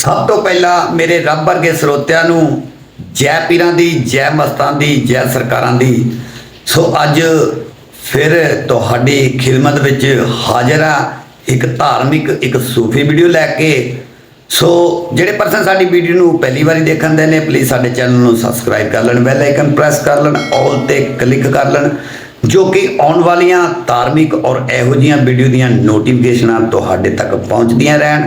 ਸਭ ਤੋਂ ਪਹਿਲਾਂ ਮੇਰੇ ਰੱਬ ਵਰਗੇ ਸਰੋਤਿਆਂ ਨੂੰ ਜੈ ਪੀਰਾਂ ਦੀ, ਜੈ ਮਸਤਾਂ ਦੀ, ਜੈ ਸਰਕਾਰਾਂ ਦੀ। ਸੋ ਅੱਜ ਫਿਰ ਤੁਹਾਡੀ ਖਿਦਮਤ ਵਿੱਚ ਹਾਜ਼ਰ ਆ ਇੱਕ ਧਾਰਮਿਕ, ਇੱਕ ਸੂਫੀ ਵੀਡੀਓ ਲੈ ਕੇ। ਸੋ ਜਿਹੜੇ ਪਰਸਨ ਸਾਡੀ ਵੀਡੀਓ ਨੂੰ ਪਹਿਲੀ ਵਾਰੀ ਦੇਖਣ ਦੇ ਨੇ ਪਲੀਜ਼ ਸਾਡੇ ਚੈਨਲ ਨੂੰ ਸਬਸਕ੍ਰਾਈਬ ਕਰ ਲੈਣ ਬੈਲ ਆਈਕਨ ਪ੍ਰੈਸ ਕਰ ਲੈਣ ਆਲ ਤੇ ਕਲਿੱਕ ਕਰ ਲੈਣ, ਜੋ ਕਿ ਆਉਣ ਵਾਲੀਆਂ ਧਾਰਮਿਕ ਔਰ ਇਹੋ ਜਿਹੀਆਂ ਵੀਡੀਓ ਦੀਆਂ ਨੋਟੀਫਿਕੇਸ਼ਨਾਂ ਤੁਹਾਡੇ ਤੱਕ ਪਹੁੰਚਦੀਆਂ ਰਹਿਣ।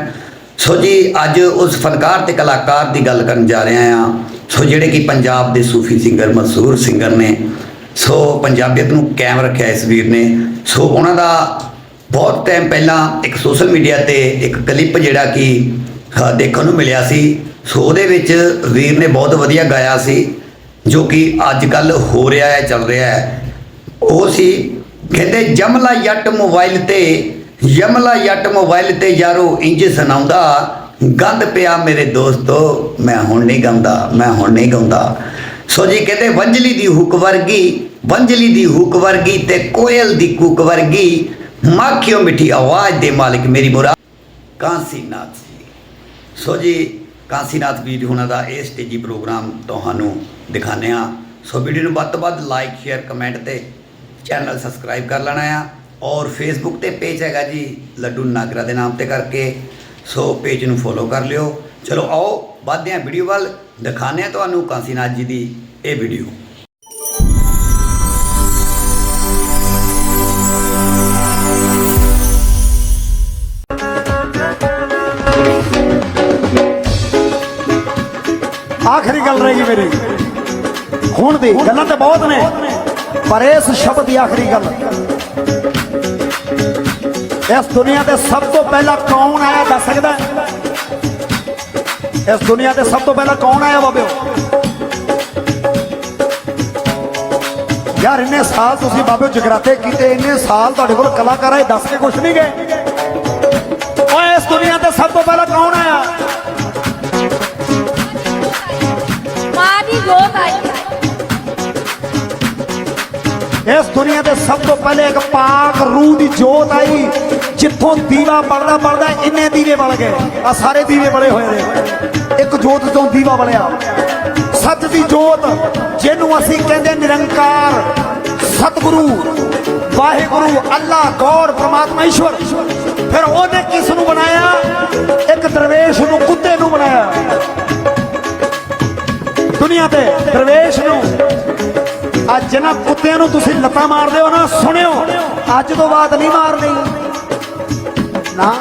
ਸੋ ਜੀ, ਅੱਜ ਉਸ ਫਨਕਾਰ ਤੇ ਕਲਾਕਾਰ ਦੀ ਗੱਲ ਕਰਨ ਜਾ ਰਹੇ ਹਾਂ। ਸੋ ਜਿਹੜੇ ਕਿ ਪੰਜਾਬ ਦੇ ਸੂਫੀ ਸਿੰਗਰ ਮਸ਼ਹੂਰ ਸਿੰਗਰ ਨੇ, ਸੋ ਪੰਜਾਬੀਅਤ ਨੂੰ ਕਾਇਮ ਰੱਖਿਆ ਇਸ ਵੀਰ ਨੇ। ਸੋ ਉਹਨਾਂ ਦਾ ਬਹੁਤ ਟਾਈਮ ਪਹਿਲਾਂ ਇੱਕ ਸੋਸ਼ਲ ਮੀਡੀਆ ਤੇ ਇੱਕ ਕਲਿੱਪ ਜਿਹੜਾ ਕਿ ਦੇਖਣ ਨੂੰ ਮਿਲਿਆ ਸੀ। ਸੋ ਉਹਦੇ ਵਿੱਚ ਵੀਰ ਨੇ ਬਹੁਤ ਵਧੀਆ ਗਾਇਆ ਸੀ, ਜੋ ਕਿ ਅੱਜ ਕੱਲ ਹੋ ਰਿਹਾ ਹੈ, ਚੱਲ ਰਿਹਾ ਹੈ। ਉਹ ਸੀ, ਕਹਿੰਦੇ ਜਮਲਾ ਜੱਟ ਮੋਬਾਈਲ ਤੇ ਯਮਲਾ ਜੱਟ ਮੋਬਾਈਲ ਤੇ ਯਾਰੋ ਇੰਜ ਸੁਣਾਉਂਦਾ, ਗੰਦ ਪਿਆ ਮੇਰੇ ਦੋਸਤੋ, ਮੈਂ ਹੁਣ ਨਹੀਂ ਗਾਉਂਦਾ, ਮੈਂ ਹੁਣ ਨਹੀਂ ਗਾਉਂਦਾ। ਸੋ ਜੀ ਕਹਿੰਦੇ ਵੰਜਲੀ ਦੀ ਹੁਕ ਵਰਗੀ ਵੰਜਲੀ ਦੀ ਹੁਕ ਵਰਗੀ ਤੇ ਕੋਇਲ ਦੀ ਕੂਕ ਵਰਗੀ, ਮਾਖਿਓ ਮਿੱਠੀ ਆਵਾਜ਼ ਦੇ ਮਾਲਕ ਮੇਰੀ ਮੁਰਾਦ ਕਾਂਸੀਨਾਥ ਜੀ। ਸੋ ਜੀ, ਕਾਂਸੀਨਾਥ ਵੀਰ ਹੁਣਾਂ ਦਾ ਇਹ ਸਟੇਜੀ ਪ੍ਰੋਗਰਾਮ ਤੁਹਾਨੂੰ ਦਿਖਾਣੇ ਆ ਸੋ ਵੀਡੀਓ ਨੂੰ ਵੱਧ ਤੋਂ ਵੱਧ ਲਾਈਕ ਸ਼ੇਅਰ ਕਮੈਂਟ ਤੇ ਚੈਨਲ ਸਬਸਕ੍ਰਾਈਬ ਕਰ ਲੈਣਾ ਆ। ਔਰ ਫੇਸਬੁੱਕ ਤੇ ਪੇਜ ਹੈਗਾ ਜੀ, ਲੱਡੂ ਨਾਗਰਾ ਦੇ ਨਾਮ ਤੇ ਕਰਕੇ। ਸੋ ਪੇਜ ਨੂੰ ਫੋਲੋ ਕਰ ਲਿਓ। ਚਲੋ ਆਓ, ਵੱਧਦੇ ਹਾਂ ਵੀਡੀਓ ਵੱਲ। ਦਿਖਾਣੇ ਆ ਤੁਹਾਨੂੰ ਕਾਂਸੀਨਾਥ ਜੀ ਦੀ ਇਹ ਵੀਡੀਓ ਆਖਰੀ ਗੱਲ ਰਹੇਗੀ ਮੇਰੀ। ਹੁਣ ਦੀ ਗੱਲਾਂ ਤੇ ਬਹੁਤ ਨੇ। ਪਰ ਇਸ ਸ਼ਬਦ ਦੀ ਆਖਰੀ ਗੱਲ ਇਸ ਦੁਨੀਆ ਤੇ ਸਭ ਤੋਂ ਪਹਿਲਾਂ ਕੌਣ ਆਇਆ ਦੱਸ ਸਕਦਾ? ਇਸ ਦੁਨੀਆ ਤੇ ਸਭ ਤੋਂ ਪਹਿਲਾਂ ਕੌਣ ਆਇਆ ਬਾਬਿਓ? ਯਾਰ ਇੰਨੇ ਸਾਲ ਤੁਸੀਂ ਬਾਬਿਓ ਜਗਰਾਤੇ ਕੀਤੇ, ਇੰਨੇ ਸਾਲ ਤੁਹਾਡੇ ਕੋਲ ਕਲਾਕਾਰ ਆਏ, ਦੱਸ ਕੇ ਕੁਛ ਨਹੀਂ ਗਏ। ਇਸ ਦੁਨੀਆ ਤੇ ਸਭ ਤੋਂ ਪਹਿਲੇ ਇੱਕ ਪਾਕ ਰੂਹ ਦੀ ਜੋਤ ਆਈ। ਜਿੱਥੋਂ ਦੀਵਾ ਬਲਦਾ ਬਲਦਾ ਇੰਨੇ ਦੀਵੇ ਬਲ ਗਏ। ਆ ਸਾਰੇ ਦੀਵੇ ਬਲੇ ਹੋਏ ਨੇ। ਇੱਕ ਜੋਤ ਤੋਂ ਦੀਵਾ ਬਲਿਆ। ਸੱਚ ਦੀ ਜੋਤ, ਜਿਹਨੂੰ ਅਸੀਂ ਕਹਿੰਦੇ ਨਿਰੰਕਾਰ। ਸਤਿਗੁਰੂ, ਵਾਹਿਗੁਰੂ, ਅੱਲਾ, ਗੌਰ, ਪ੍ਰਮਾਤਮਾ, ਈਸ਼ਵਰ। ਫਿਰ ਉਹਨੇ ਕਿਸ ਨੂੰ ਬਣਾਇਆ? ਇੱਕ ਦਰਵੇਸ਼ ਨੂੰ, ਕੁੱਤੇ ਨੂੰ ਬਣਾਇਆ। ਦੁਨੀਆ ਤੇ ਦਰਵੇਸ਼ ਨੂੰ ਅੱਜ ਜਿਹਨਾਂ ਕੁੱਤਿਆਂ ਨੂੰ ਤੁਸੀਂ ਲੱਤਾਂ ਮਾਰਦੇ ਹੋ ਨਾ ਸੁਣਿਓ। ਅੱਜ ਤੋਂ ਬਾਅਦ ਨਹੀਂ ਮਾਰਨੀ। ਨਾ।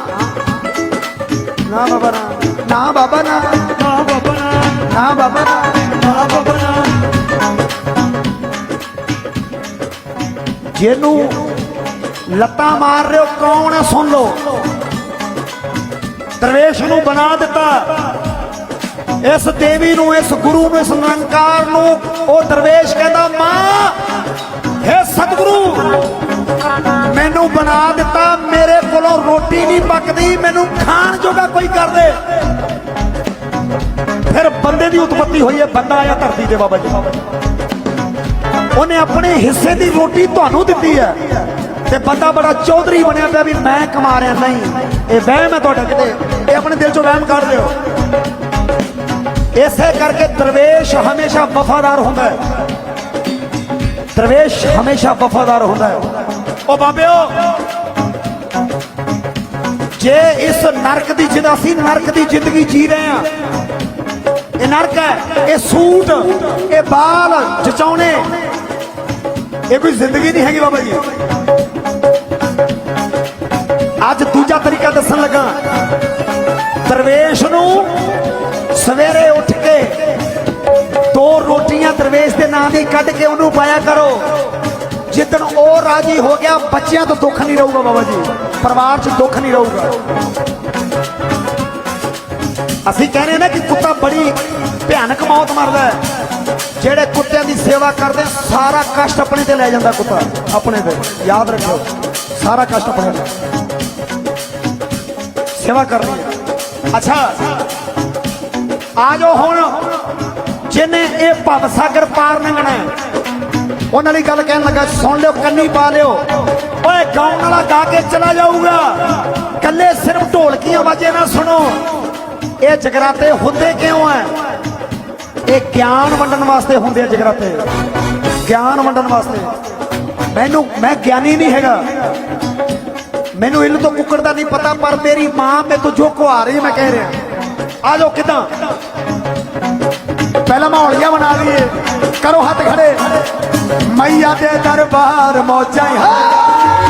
ਨਾ ਬਾਬਾ ਨਾ। ਨਾ ਬਾਬਾ ਨਾ। ਨਾ ਬਾਬਾ ਨਾ। ਨਾ ਬਾਬਾ ਨਾ। ਨਾ ਬਾਬਾ ਨਾ। ਜਿਹਨੂੰ ਲੱਤਾਂ ਮਾਰ ਰਹੇ ਹੋ, ਕੌਣ ਹੈ ਸੁਣ ਲਓ। ਦਰਵੇਸ਼ ਨੂੰ ਬਣਾ ਦਿੱਤਾ। ਇਸ ਦੇਵੀ ਨੂੰ, ਇਸ ਗੁਰੂ ਨੂੰ, ਇਸ ਨਿਰੰਕਾਰ ਨੂੰ ਉਹ ਦਰਵੇਸ਼ ਕਹਿੰਦਾ, ਮਾਂ, ਹੇ ਸਤਿਗੁਰੂ, ਮੈਨੂੰ ਬਣਾ ਦਿੱਤਾ, ਮੇਰੇ ਕੋਲੋਂ ਰੋਟੀ ਨਹੀਂ ਪੱਕਦੀ, ਮੈਨੂੰ ਖਾਣ ਜੋਗਾ ਕੋਈ ਕਰ ਦੇ। ਫਿਰ ਬੰਦੇ ਦੀ ਉਤਪਤੀ ਹੋਈ ਹੈ ਬੰਦਾ ਆਇਆ ਧਰਤੀ ਤੇ ਬਾਬਾ ਜੀ। ਉਹਨੇ ਆਪਣੇ ਹਿੱਸੇ ਦੀ ਰੋਟੀ ਤੁਹਾਨੂੰ ਦਿੱਤੀ ਹੈ ਤੇ ਬੰਦਾ ਬੜਾ ਚੌਧਰੀ ਬਣਿਆ ਪਿਆ ਵੀ ਮੈਂ ਕਮਾ ਰਿਹਾ, ਨਹੀਂ, ਇਹ ਵਹਿਮ ਹੈ ਤੁਹਾਡਾ ਕਿਤੇ। ਇਹ ਆਪਣੇ ਦਿਲ ਚੋਂ ਵਹਿਮ ਕੱਢ ਦਿਓ। ਇਸੇ ਕਰਕੇ ਦਰਵੇਸ਼ ਹਮੇਸ਼ਾ ਵਫਾਦਾਰ ਹੁੰਦਾ ਹੈ। ਦਰਵੇਸ਼ ਹਮੇਸ਼ਾ ਵਫਾਦਾਰ ਹੁੰਦਾ ਹੈ। ਉਹ ਬਾਬਿਓ, ਜੇ ਇਸ ਨਰਕ ਦੀ ਜਿੰਦ ਅਸੀਂ ਨਰਕ ਦੀ ਜ਼ਿੰਦਗੀ ਜੀ ਰਹੇ ਹਾਂ, ਇਹ ਨਰਕ ਹੈ, ਇਹ ਸੂਟ, ਇਹ ਬਾਲ ਜਚਾਉਣੇ, ਇਹ ਕੋਈ ਜ਼ਿੰਦਗੀ ਨਹੀਂ ਹੈਗੀ ਬਾਬਾ ਜੀ। ਅੱਜ ਦੂਜਾ ਤਰੀਕਾ ਦੱਸਣ ਲੱਗਾ। ਦਰਵੇਸ਼ ਨੂੰ ਸਵੇਰੇ ਉੱਠ ਕੇ ਦੋ ਰੋਟੀਆਂ ਦਰਵੇਸ਼ ਦੇ ਨਾਂ ਦੀ ਕੱਢ ਕੇ ਉਹਨੂੰ ਪਾਇਆ ਕਰੋ। ਜਿੱਦਣ ਉਹ ਰਾਜੀ ਹੋ ਗਿਆ, ਬੱਚਿਆਂ ਤੋਂ ਦੁੱਖ ਨਹੀਂ ਰਹੂਗਾ ਬਾਬਾ ਜੀ। ਪਰਿਵਾਰ 'ਚ ਦੁੱਖ ਨਹੀਂ ਰਹੂਗਾ। ਅਸੀਂ ਕਹਿੰਦੇ ਨਾ ਕਿ ਕੁੱਤਾ ਬੜੀ ਭਿਆਨਕ ਮੌਤ ਮਰਦਾ ਹੈ। ਜਿਹੜੇ ਕੁੱਤਿਆਂ ਦੀ ਸੇਵਾ ਕਰਦੇ, ਸਾਰਾ ਕਸ਼ਟ ਆਪਣੇ ਤੇ ਲੈ ਜਾਂਦਾ ਕੁੱਤਾ, ਆਪਣੇ ਤੇ। ਯਾਦ ਰੱਖਿਓ, ਸਾਰਾ ਕਸ਼ਟ ਆਪਣੇ ਤੇ। ਸੇਵਾ ਕਰਨੀ ਹੈ। ਅੱਛਾ। ਆ ਜਾਓ ਹੁਣ। ਜਿਹਨੇ ਇਹ ਭਵ ਸਾਗਰ ਪਾਰ ਲੰਘਣਾ ਉਹਨਾਂ ਲਈ ਗੱਲ ਕਹਿਣ ਲੱਗਾ, ਸੁਣ ਲਿਓ, ਕੰਨੀ ਪਾ ਲਿਓ। ਓਏ, ਗਾਉਣ ਵਾਲਾ ਗਾ ਕੇ ਚਲਾ ਜਾਊਗਾ। ਕੱਲੇ ਸਿਰਫ ਢੋਲਕੀਆਂ ਵਾਜੇ ਨਾ ਸੁਣੋ। ਇਹ ਜਗਰਾਤੇ ਹੁੰਦੇ ਕਿਉਂ ਐ? ਇਹ ਗਿਆਨ ਵੰਡਣ ਵਾਸਤੇ ਹੁੰਦੇ ਆ ਜਗਰਾਤੇ। ਗਿਆਨ ਵੰਡਣ ਵਾਸਤੇ। ਮੈਨੂੰ, ਮੈਂ ਗਿਆਨੀ ਨਹੀਂ ਹੈਗਾ। ਮੈਨੂੰ ਇਹਨੂੰ ਤੋਂ ਕੁੱਕੜ ਦਾ ਨਹੀਂ ਪਤਾ, ਪਰ ਮੇਰੀ ਮਾਂ ਮੇ ਤੋਂ ਜੋ ਕੁਆ ਰਹੀ ਮੈਂ ਕਹਿ ਰਿਹਾ। ਆ ਜਾਓ ਕਿਦਾਂ? ਪਹਿਲਾਂ ਮਾਹੌਲੀਆ ਬਣਾ ਲਈਏ। ਕਰੋ ਹੱਥ ਖੜੇ। ਮਈਆ ਦੇ ਦਰਬਾਰ ਮੌਜਾਂ ਹੀ। ਮਈਆ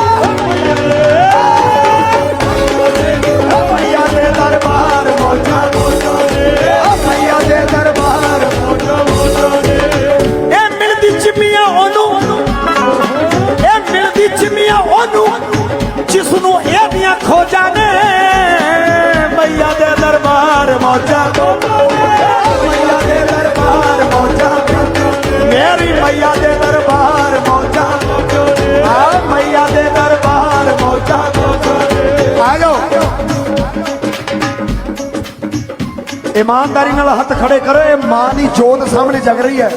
ਇਮਾਨਦਾਰੀ ਨਾਲ ਹੱਥ ਖੜੇ ਕਰੋ, ਇਹ ਮਾਂ ਦੀ ਜੋਤ ਸਾਹਮਣੇ ਜਗ ਰਹੀ ਹੈ।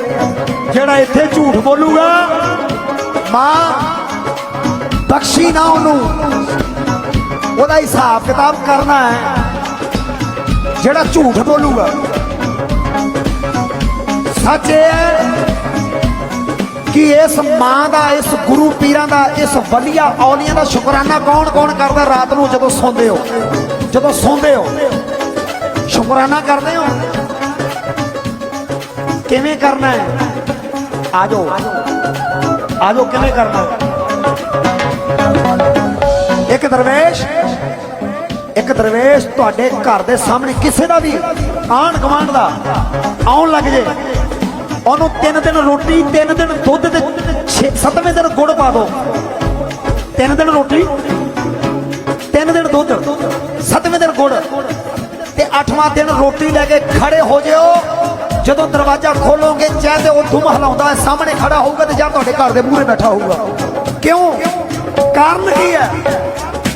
ਜਿਹੜਾ ਇੱਥੇ ਝੂਠ ਬੋਲੂਗਾ, ਮਾਂ ਬਖਸ਼ੀ ਨਾ ਉਹਨੂੰ। ਉਹਦਾ ਹਿਸਾਬ ਕਿਤਾਬ ਕਰਨਾ ਹੈ। ਜਿਹੜਾ ਝੂਠ ਬੋਲੂਗਾ। ਸੱਚ ਇਹ ਹੈ ਕਿ ਇਸ ਮਾਂ ਦਾ, ਇਸ ਗੁਰੂ ਪੀਰਾਂ ਦਾ, ਇਸ ਵਧੀਆ ਔਲੀਆਂ ਦਾ ਸ਼ੁਕਰਾਨਾ ਕੌਣ ਕੌਣ ਕਰਦਾ ਰਾਤ ਨੂੰ ਜਦੋਂ ਸੌਂਦੇ ਹੋ? ਜਦੋਂ ਸੌਂਦੇ ਹੋ? ਸ਼ੁਕਰਾਨਾ ਕਰਦੇ ਹੋ? ਕਿਵੇਂ ਕਰਨਾ ਹੈ? ਆ ਜਾਓ। ਆ ਜਾਓ, ਕਿਵੇਂ ਕਰਨਾ? ਇੱਕ ਦਰਵੇਸ਼ ਇੱਕ ਦਰਵੇਸ਼ ਤੁਹਾਡੇ ਘਰ ਦੇ ਸਾਹਮਣੇ ਕਿਸੇ ਦਾ ਵੀ ਆਣ ਕਮਾਂਡ ਦਾ ਆਉਣ ਲੱਗ ਜੇ, ਉਹਨੂੰ ਤਿੰਨ ਦਿਨ ਰੋਟੀ, ਤਿੰਨ ਦਿਨ ਦੁੱਧ ਤੇ ਛੇ- ਸੱਤਵੇਂ ਦਿਨ ਗੁੜ ਪਾ ਦਿਓ। ਤਿੰਨ ਦਿਨ ਰੋਟੀ, ਤਿੰਨ ਦਿਨ ਦੁੱਧ, ਸੱਤਵੇਂ ਦਿਨ ਗੁੜ। ਤੇ ਅੱਠਵਾਂ ਦਿਨ ਰੋਟੀ ਲੈ ਕੇ ਖੜੇ ਹੋ ਜਿਓ। ਜਦੋਂ ਦਰਵਾਜ਼ਾ ਖੋਲੋਗੇ ਚਾਹੇ ਤੇ ਉਹ ਧੁਮ ਹੈ, ਸਾਹਮਣੇ ਖੜਾ ਹੋਊਗਾ ਤੇ ਜਾਂ ਤੁਹਾਡੇ ਘਰ ਦੇ ਮੂਹਰੇ ਬੈਠਾ ਹੋਊਗਾ। ਕਿਉਂ? ਕਾਰਨ ਕੀ ਹੈ?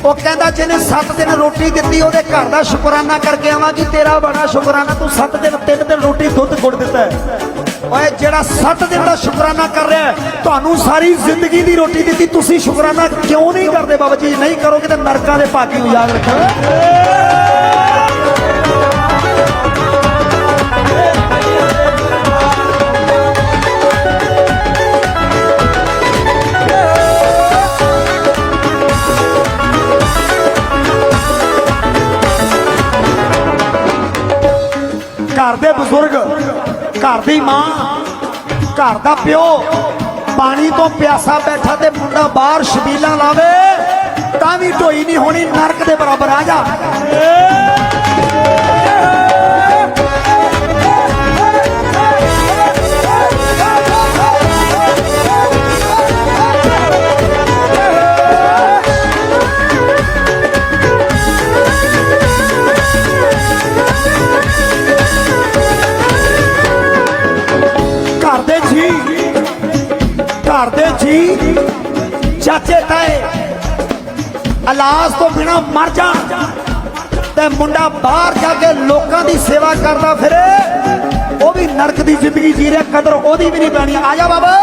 ਉਹ ਕਹਿੰਦਾ ਜਿਹਨੇ 7 ਦਿਨ ਰੋਟੀ ਦਿੱਤੀ ਉਹਦੇ ਘਰ ਦਾ ਸ਼ੁਕਰਾਨਾ ਕਰਕੇ ਆਵਾਂਗੀ ਤੇਰਾ ਬੜਾ ਸ਼ੁਕਰਾਨਾ ਤੂੰ 7 ਦਿਨ 3 ਦਿਨ ਰੋਟੀ ਦੁੱਧ ਗੁੜ ਦਿੱਤਾ ਹੈ। ਓਏ ਜਿਹੜਾ 7 ਦਿਨ ਦਾ ਸ਼ੁਕਰਾਨਾ ਕਰ ਰਿਹਾ ਤੁਹਾਨੂੰ ਸਾਰੀ ਜ਼ਿੰਦਗੀ ਦੀ ਰੋਟੀ ਦਿੱਤੀ ਤੁਸੀਂ ਸ਼ੁਕਰਾਨਾ ਕਿਉਂ ਨਹੀਂ ਕਰਦੇ ਬਾਬਾ ਜੀ? ਨਹੀਂ ਕਰੋਗੇ ਤਾਂ ਨਰਕਾਂ ਦੇ ਭਾਗੀ ਨੂੰ ਯਾਦ ਰੱਖੋ ਘਰ ਦੇ ਬਜ਼ੁਰਗ, ਘਰ ਦੀ ਮਾਂ, ਘਰ ਦਾ ਪਿਓ, ਪਾਣੀ ਤੋਂ ਪਿਆਸਾ ਬੈਠਾ ਤੇ ਮੁੰਡਾ ਬਾਹਰ ਸ਼ਬੀਲਾ ਲਾਵੇ, ਤਾਂ ਵੀ ਢੋਈ ਨਹੀਂ ਹੋਣੀ, ਨਰਕ ਦੇ ਬਰਾਬਰ ਆ ਜਾ। ਚਾਚੇ ਤਾਏ। ਇਲਾਜ ਤੋਂ ਬਿਨਾ ਮਰ ਜਾਣ ਤੇ ਮੁੰਡਾ ਬਾਹਰ ਜਾ ਕੇ ਲੋਕਾਂ ਦੀ ਸੇਵਾ ਕਰਦਾ ਫਿਰੇ। ਉਹ ਵੀ ਨਰਕ ਦੀ ਜ਼ਿੰਦਗੀ ਜੀ ਰਿਹਾ, ਕਦਰ ਉਹਦੀ ਵੀ ਨਹੀਂ ਪੈਣੀ। ਆ ਜਾ ਬਾਬਾ।